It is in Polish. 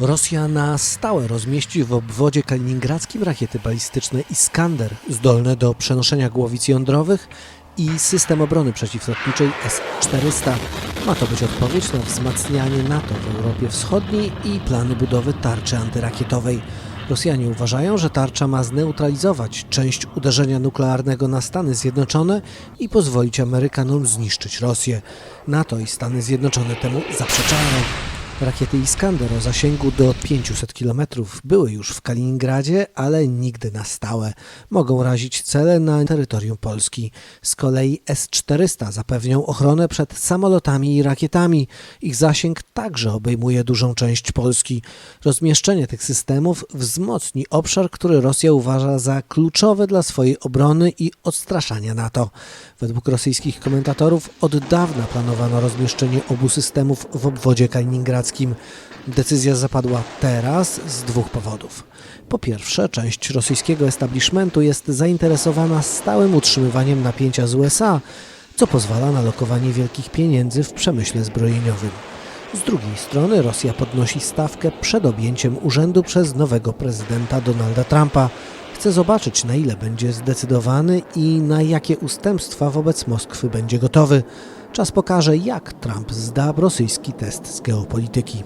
Rosja na stałe rozmieści w obwodzie kaliningradzkim rakiety balistyczne Iskander, zdolne do przenoszenia głowic jądrowych i system obrony przeciwlotniczej S-400. Ma to być odpowiedź na wzmacnianie NATO w Europie Wschodniej i plany budowy tarczy antyrakietowej. Rosjanie uważają, że tarcza ma zneutralizować część uderzenia nuklearnego na Stany Zjednoczone i pozwolić Amerykanom zniszczyć Rosję. NATO i Stany Zjednoczone temu zaprzeczają. Rakiety Iskander o zasięgu do 500 km były już w Kaliningradzie, ale nigdy na stałe. Mogą razić cele na terytorium Polski. Z kolei S-400 zapewnią ochronę przed samolotami i rakietami. Ich zasięg także obejmuje dużą część Polski. Rozmieszczenie tych systemów wzmocni obszar, który Rosja uważa za kluczowy dla swojej obrony i odstraszania NATO. Według rosyjskich komentatorów od dawna planowano rozmieszczenie obu systemów w obwodzie kaliningradzkim. Decyzja zapadła teraz z dwóch powodów. Po pierwsze, część rosyjskiego establishmentu jest zainteresowana stałym utrzymywaniem napięcia z USA, co pozwala na lokowanie wielkich pieniędzy w przemyśle zbrojeniowym. Z drugiej strony Rosja podnosi stawkę przed objęciem urzędu przez nowego prezydenta Donalda Trumpa. Chce zobaczyć, na ile będzie zdecydowany i na jakie ustępstwa wobec Moskwy będzie gotowy. Czas pokaże, jak Trump zda rosyjski test z geopolityki.